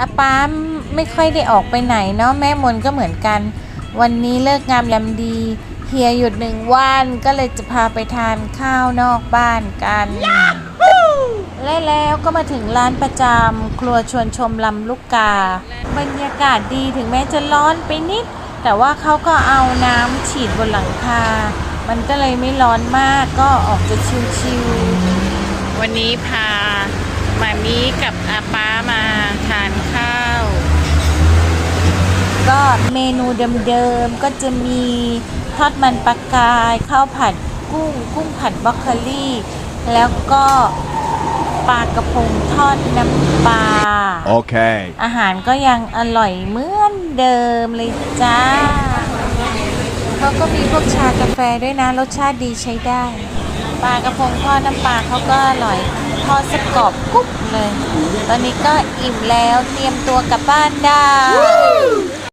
อาป้าไม่ค่อยได้ออกไปไหนเนาะแม่มนก็เหมือนกัน วันนี้เลิกงามยามดี เฮียหยุดหนึ่งวันก็เลยจะพาไปทานข้าวนอกบ้านกัน และแล้วก็มาถึงร้านประจำครัวชวนชมลำลูกกา บรรยากาศดีถึงแม้จะร้อนไปนิด แต่ว่าเขาก็เอาน้ำฉีดบนหลังคา มันก็เลยไม่ร้อนมากก็ออกจะชิวๆวันนี้พามามีกับอาป้ามาทานข้าว ก็เมนูเดิมๆ ก็จะมีทอดมันปลากายข้าวผัดกุ้ง กุ้งผัดบรอกโคลี่แล้วก็ปลากระพงทอดน้ำปลา Okay. อาหารก็ยังอร่อยเหมือนเดิมเลยจ้าเขาก็มีพวกชากาแฟด้วยนะ รสชาติดีใช้ได้ ปลากระพงทอดน้ำปลาเขาก็อร่อยทอดสกรอบกรุบเลย ตอนนี้ก็อิ่มแล้วเตรียมตัวกลับบ้านได้